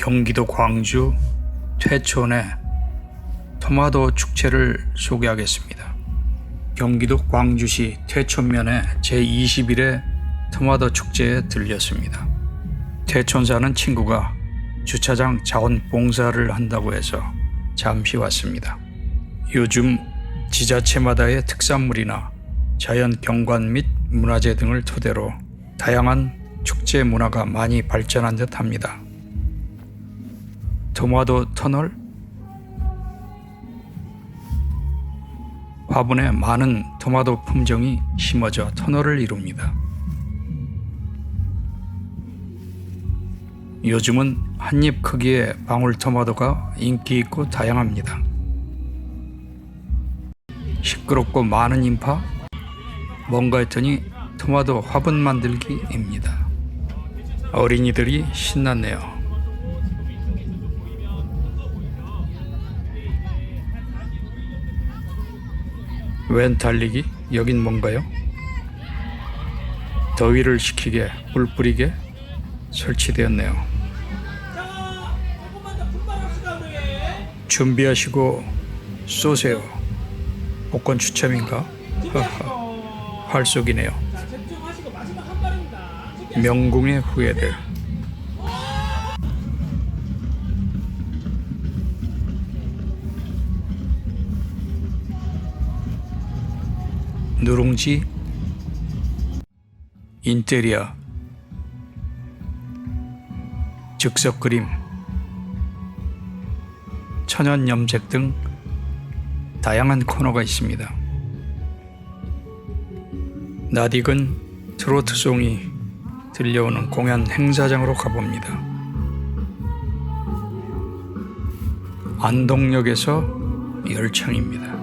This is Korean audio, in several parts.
경기도 광주 퇴촌의 토마토 축제를 소개하겠습니다. 경기도 광주시 퇴촌면의 제21회 토마토 축제에 들렸습니다. 퇴촌 사는 친구가 주차장 자원봉사를 한다고 해서 잠시 왔습니다. 요즘 지자체마다의 특산물이나 자연 경관 및 문화재 등을 토대로 다양한 축제 문화가 많이 발전한 듯 합니다. 토마토 터널 화분에 많은 토마토 품종이 심어져 터널을 이룹니다. 요즘은 한입 크기의 방울 토마토가 인기 있고 다양합니다. 시끄럽고 많은 인파? 뭔가 했더니 토마토 화분 만들기입니다. 어린이들이 신났네요. 웬 달리기? 여긴 뭔가요? 더위를 식히게 불 뿌리게 설치되었네요. 준비하시고 쏘세요. 복권 추첨인가? 활쏘기네요. 명궁의 후예들. 누룽지 인테리어 즉석 그림 천연 염색 등 다양한 코너가 있습니다. 낯익은 트로트송이 들려오는 공연 행사장으로 가봅니다. 안동역에서 열창입니다.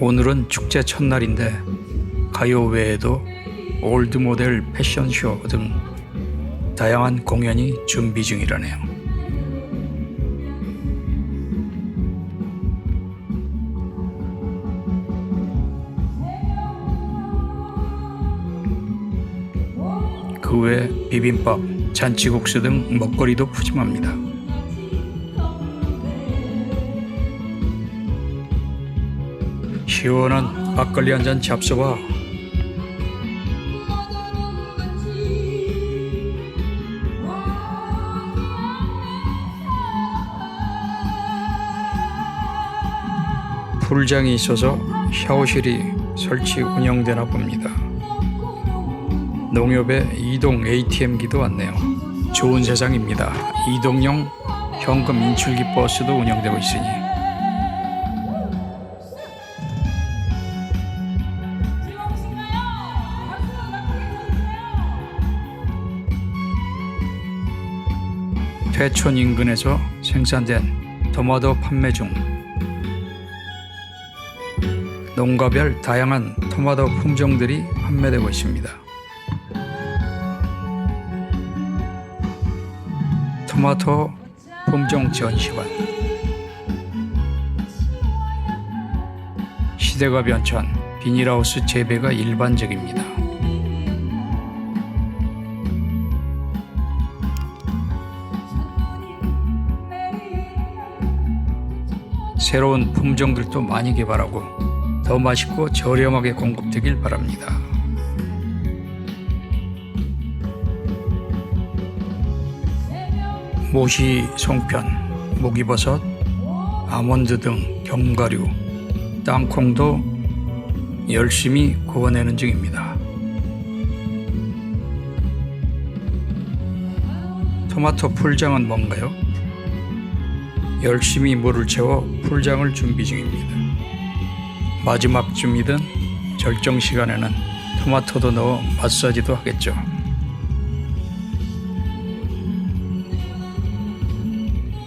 오늘은 축제 첫날인데 가요 외에도 올드 모델 패션쇼 등 다양한 공연이 준비 중이라네요. 그 외 비빔밥, 잔치국수 등 먹거리도 푸짐합니다. 시원한 막걸리 한 잔 잡숴봐. 풀장이 있어서 샤워실이 설치 운영되나 봅니다. 농협에 이동 ATM기도 왔네요. 좋은 세상입니다. 이동용 현금 인출기 버스도 운영되고 있으니 퇴촌 인근에서 생산된 토마토 판매 중 농가별 다양한 토마토 품종들이 판매되고 있습니다. 토마토 품종 전시관 시대가 변천 비닐하우스 재배가 일반적입니다. 새로운 품종들도 많이 개발하고 더 맛있고 저렴하게 공급되길 바랍니다. 모시, 송편, 목이버섯, 아몬드 등 견과류, 땅콩도 열심히 구워내는 중입니다. 토마토 풀장은 뭔가요? 열심히 물을 채워 풀장을 준비 중입니다. 마지막 쯤이든 절정 시간에는 토마토도 넣어 마사지도 하겠죠.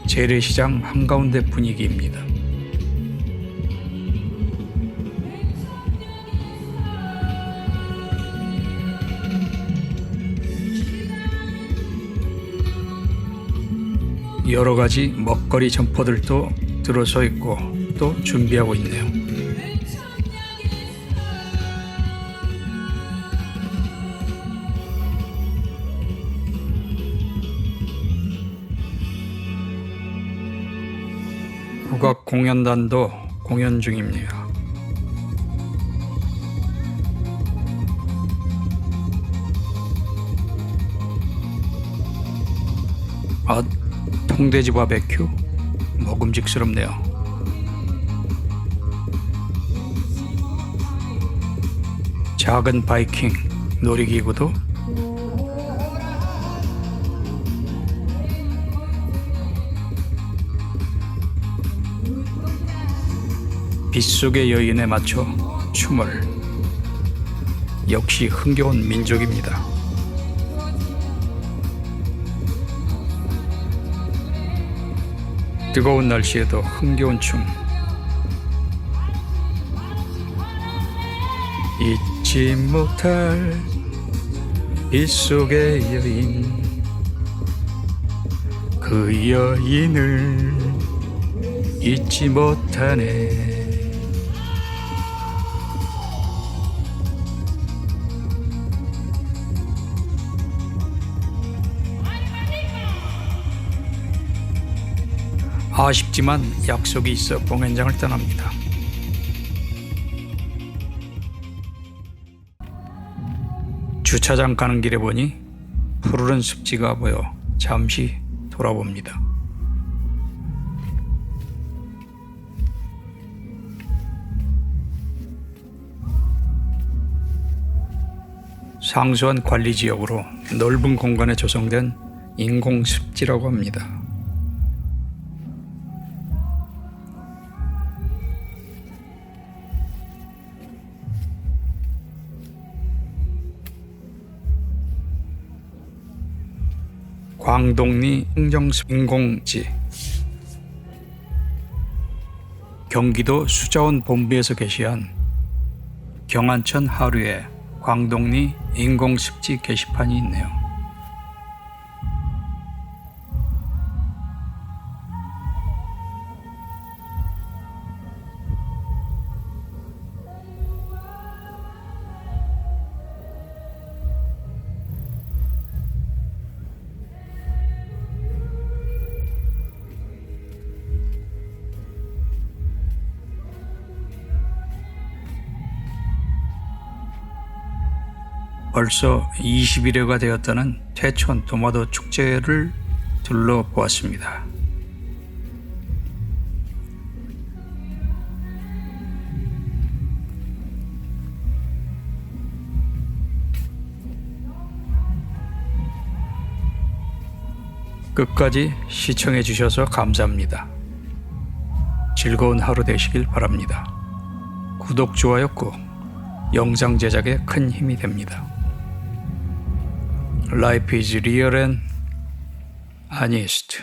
재래시장 한가운데 분위기입니다. 여러 가지 먹거리 점포들도 들어서 있고 또 준비하고 있네요. 국악 공연단도 공연 중입니다. 아, 통돼지 바베큐 먹음직스럽네요. 작은 바이킹 놀이기구도 빗속의 여인에 맞춰 춤을 역시 흥겨운 민족입니다. 뜨거운 날씨에도 흥겨운 춤. 잊지 못할 빗속의 여인. 그 여인을 잊지 못하네 아쉽지만 약속이 있어 공연장을 떠납니다. 주차장 가는 길에 보니 푸르른 습지가 보여 잠시 돌아봅니다. 상수한 관리 지역으로 넓은 공간에 조성된 인공 습지라고 합니다. 광동리 흥정습 인공지 경기도 수자원 본부에서 게시한 경안천 하루에 광동리 인공습지 게시판이 있네요. 벌써 20일여가 되었다는 태촌 도마도 축제를 둘러보았습니다. 끝까지 시청해 주셔서 감사합니다. 즐거운 하루 되시길 바랍니다. 구독, 좋아요 꾹 영상 제작에 큰 힘이 됩니다. Life is real and honest.